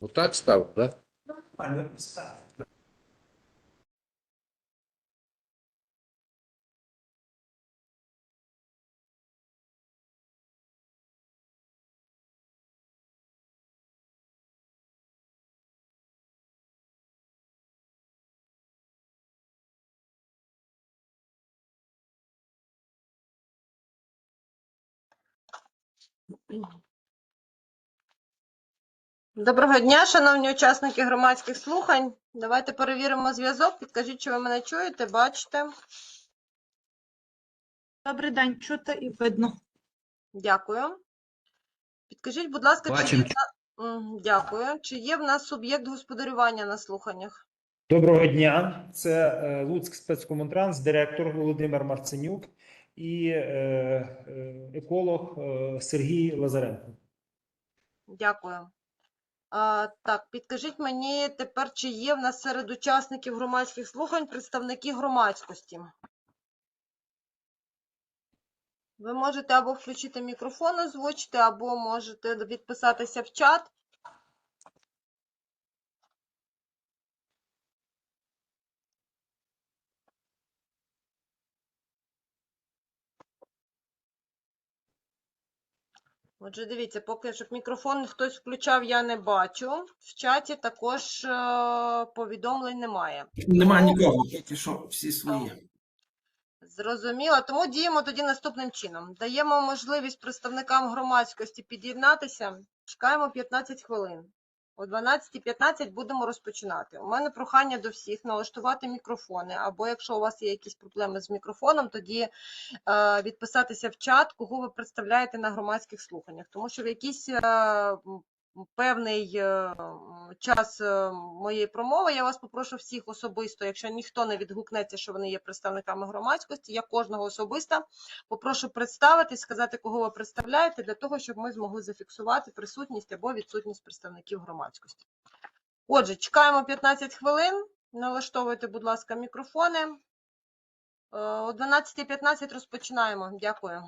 O Tati estava, né? Não, não, não, assim. não, não, é não, não. Доброго дня, шановні учасники громадських слухань. Давайте перевіримо зв'язок. Підкажіть, чи ви мене чуєте, бачите. Добрий день, чути і видно. Дякую. Підкажіть, будь ласка, чи є... Дякую. Чи є в нас суб'єкт господарювання на слуханнях? Доброго дня. Це е, Луцьк спецкомунтранс, директор Володимир Марценюк і е, е, еколог е, Сергій Лазаренко. Дякую. А, так, підкажіть мені тепер, чи є в нас серед учасників громадських слухань представники громадськості? Ви можете або включити мікрофон, озвучити, або можете відписатися в чат. Отже, дивіться, поки щоб мікрофон хтось включав, я не бачу. В чаті також е, повідомлень немає. Немає нікого, тільки що всі свої. Зрозуміло. Тому діємо тоді наступним чином. Даємо можливість представникам громадськості під'єднатися. Чекаємо 15 хвилин. О 12.15 будемо розпочинати. У мене прохання до всіх налаштувати мікрофони, або якщо у вас є якісь проблеми з мікрофоном, тоді е, відписатися в чат, кого ви представляєте на громадських слуханнях. Тому що в якісь е, певний е, час е, моєї промови я вас попрошу всіх особисто, якщо ніхто не відгукнеться, що вони є представниками громадськості, я кожного особисто попрошу представитись, сказати, кого ви представляєте, для того, щоб ми змогли зафіксувати присутність або відсутність представників громадськості. Отже, чекаємо 15 хвилин. Налаштовуйте, будь ласка, мікрофони. Е, О 12.15 розпочинаємо. Дякую.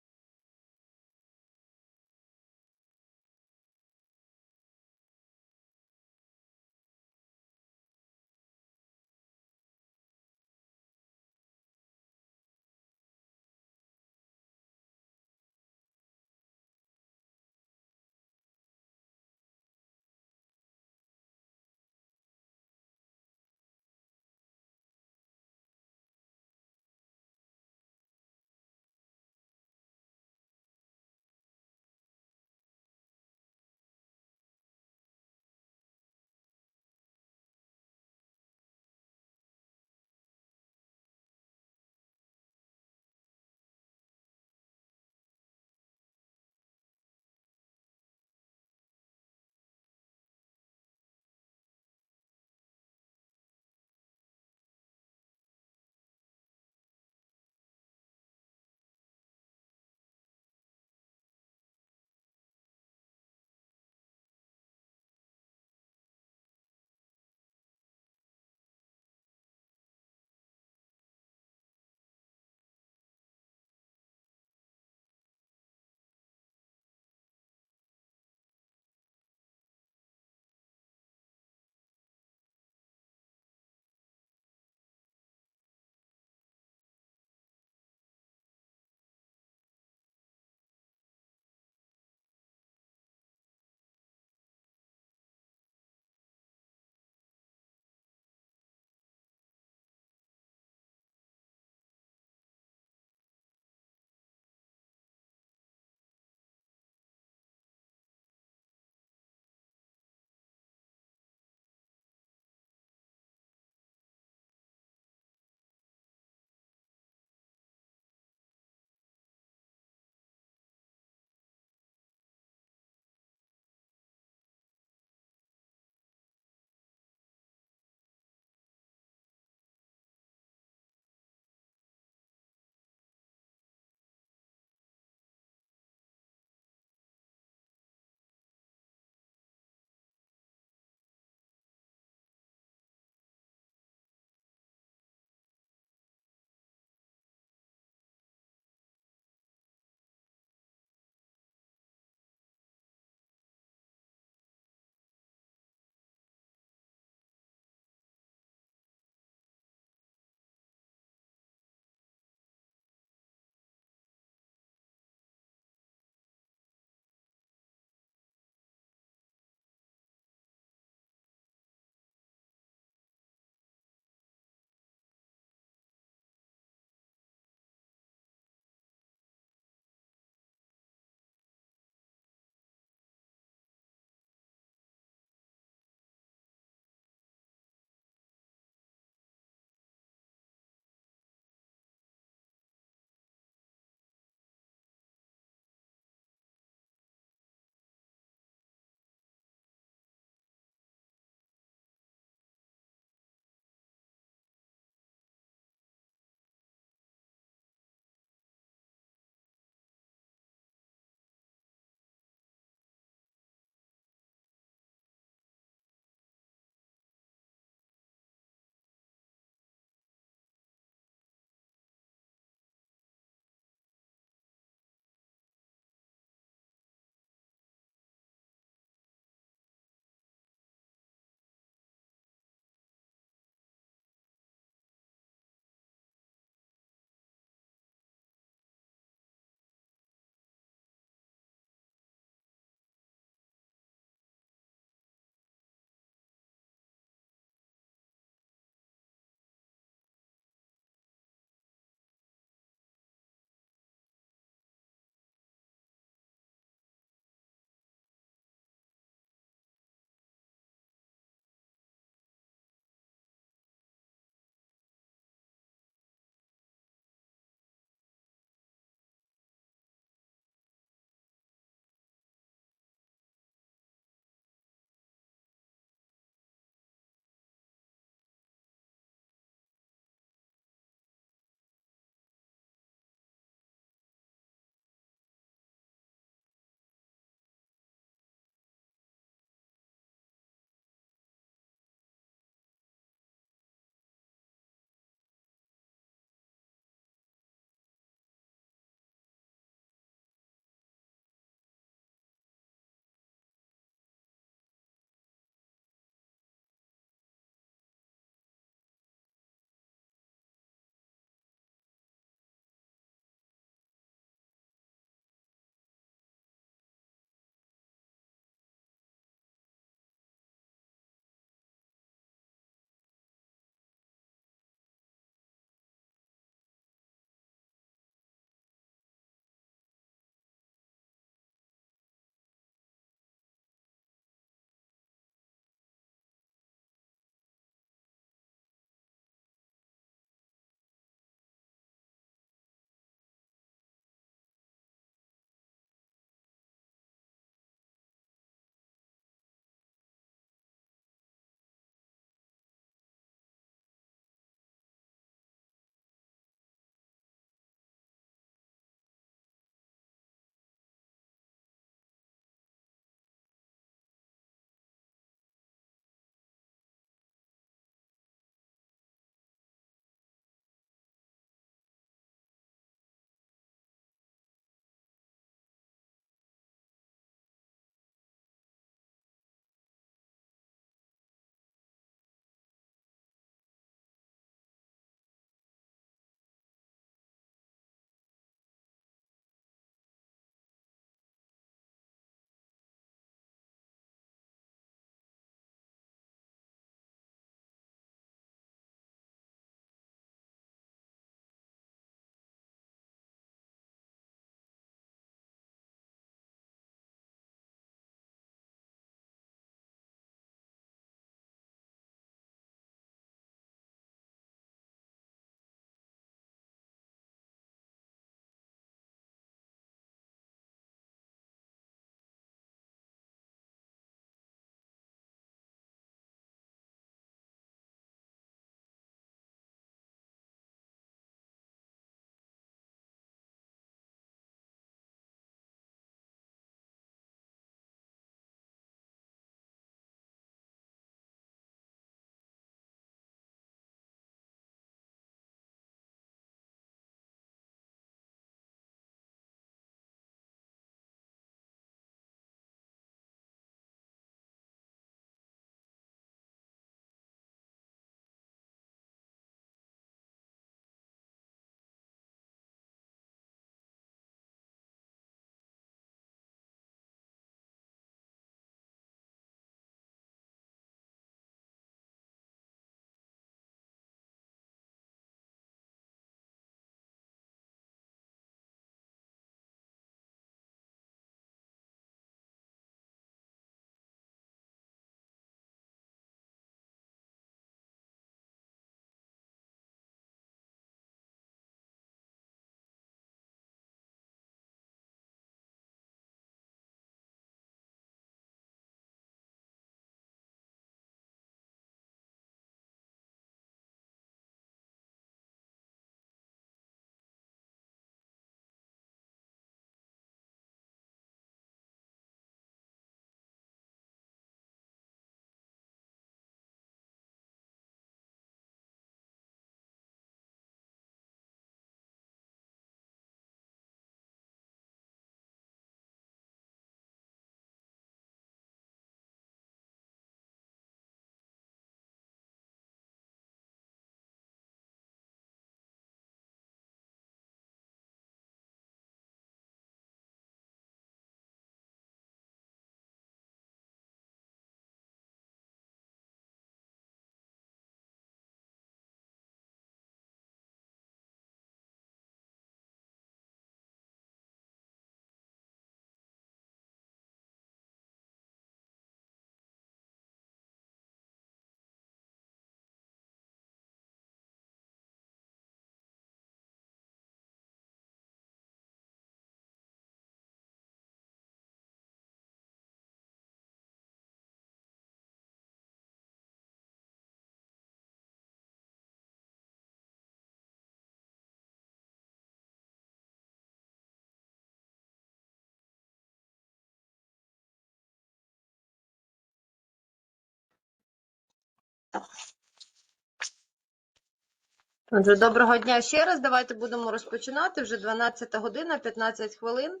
Отже, доброго дня ще раз. Давайте будемо розпочинати. Вже 12 година, 15 хвилин.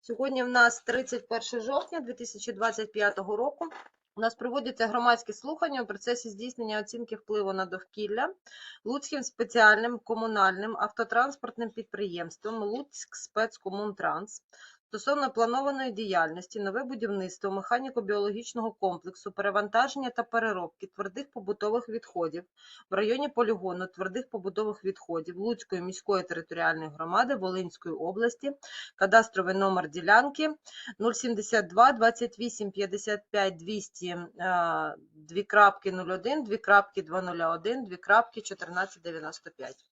Сьогодні в нас 31 жовтня 2025 року. У нас проводяться громадські слухання у процесі здійснення оцінки впливу на довкілля Луцьким спеціальним комунальним автотранспортним підприємством Луцьк спецкомунтранс стосовно планованої діяльності нове будівництво механіко-біологічного комплексу перевантаження та переробки твердих побутових відходів в районі полігону твердих побутових відходів Луцької міської територіальної громади Волинської області, кадастровий номер ділянки 072 28 55 200 е, 2.01, 2.201, 2.1495.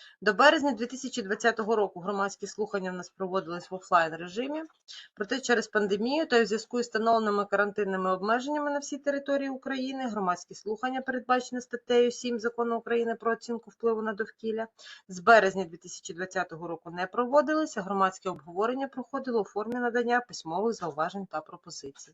До березня 2020 року громадські слухання в нас проводились в офлайн режимі, проте через пандемію та у зв'язку із встановленими карантинними обмеженнями на всій території України громадські слухання, передбачені статтею 7 Закону України про оцінку впливу на довкілля, з березня 2020 року не проводилися. Громадське обговорення проходило у формі надання письмових зауважень та пропозицій.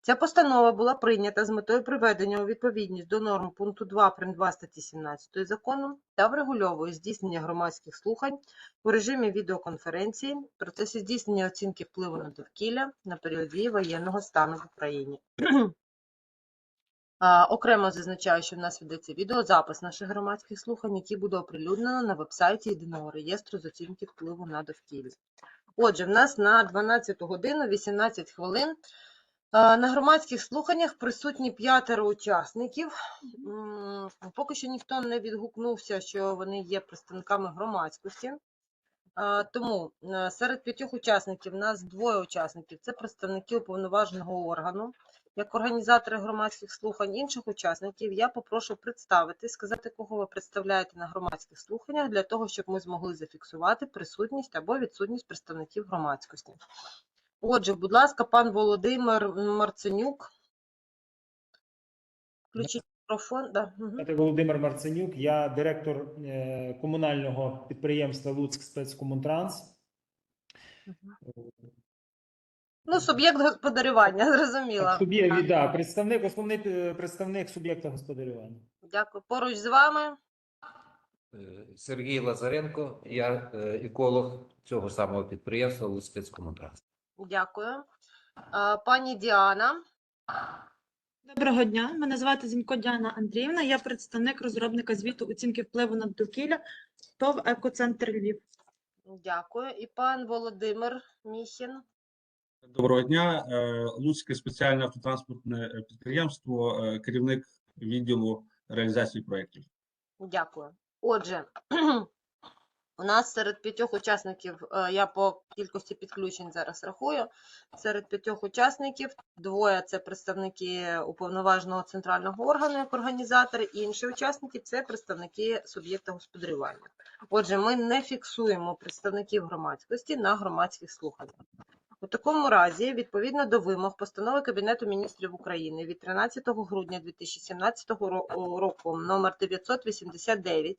Ця постанова була прийнята з метою приведення у відповідність до норм пункту 2 прим. 2 статті 17 закону та врегульовує здійснення громадських слухань у режимі відеоконференції в процесі здійснення оцінки впливу на довкілля на період дії воєнного стану в Україні. Окремо зазначаю, що в нас ведеться відеозапис наших громадських слухань, які буде оприлюднено на вебсайті Єдиного реєстру з оцінки впливу на довкілля. Отже, в нас на 12 годину 18 хвилин на громадських слуханнях присутні п'ятеро учасників. Поки що ніхто не відгукнувся, що вони є представниками громадськості. Тому е, серед п'ятьох учасників нас двоє учасників це представники уповноваженого органу, як організатори громадських слухань. Інших учасників я попрошу представити, сказати, кого ви представляєте на громадських слуханнях, для того, щоб ми змогли зафіксувати присутність або відсутність представників громадськості. Отже, будь ласка, пан Володимир Марценюк. Включіть мікрофон. Да. Це Володимир Марценюк, я директор е, комунального підприємства Луцьк спецкомунтранс. Ну, суб'єкт господарювання, зрозуміла. Суб'єкт, да, представник, основний е, представник суб'єкта господарювання. Дякую. Поруч з вами. Е, Сергій Лазаренко, я е, еколог цього самого підприємства Луцькомунтранс. Дякую. Пані Діана. Доброго дня. Мене звати Зінько Діана Андріївна. Я представник розробника звіту оцінки впливу на довкілля ТОВ Екоцентр Львів. Дякую. І пан Володимир Міхін. Доброго дня. Е, Луцьке спеціальне автотранспортне е, підприємство, е, керівник відділу реалізації проєктів. Дякую. Отже, у нас серед п'ятьох учасників, е, я по кількості підключень зараз рахую, серед п'ятьох учасників двоє це представники уповноваженого центрального органу як організатори, інші учасники це представники суб'єкта господарювання. Отже, ми не фіксуємо представників громадськості на громадських слуханнях. У такому разі, відповідно до вимог постанови Кабінету міністрів України від 13 грудня 2017 року номер 989,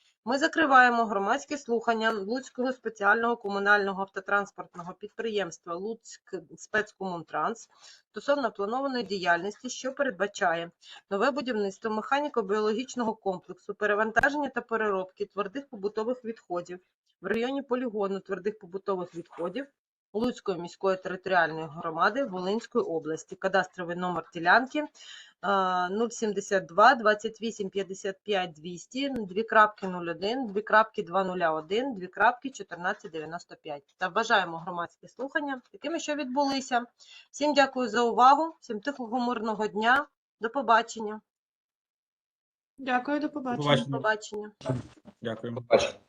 ми закриваємо громадські слухання Луцького спеціального комунального автотранспортного підприємства Луцьк спецкомунтранс стосовно планованої діяльності, що передбачає нове будівництво механіко-біологічного комплексу, перевантаження та переробки твердих побутових відходів в районі полігону твердих побутових відходів Луцької міської територіальної громади Волинської області. Кадастровий номер ділянки а, 072 28 55 200 2.01 2.201 2.1495. Та вважаємо громадські слухання такими, що відбулися. Всім дякую за увагу, всім тихого мирного дня. До побачення. Дякую, до побачення. Побачення. До побачення. Побачимо.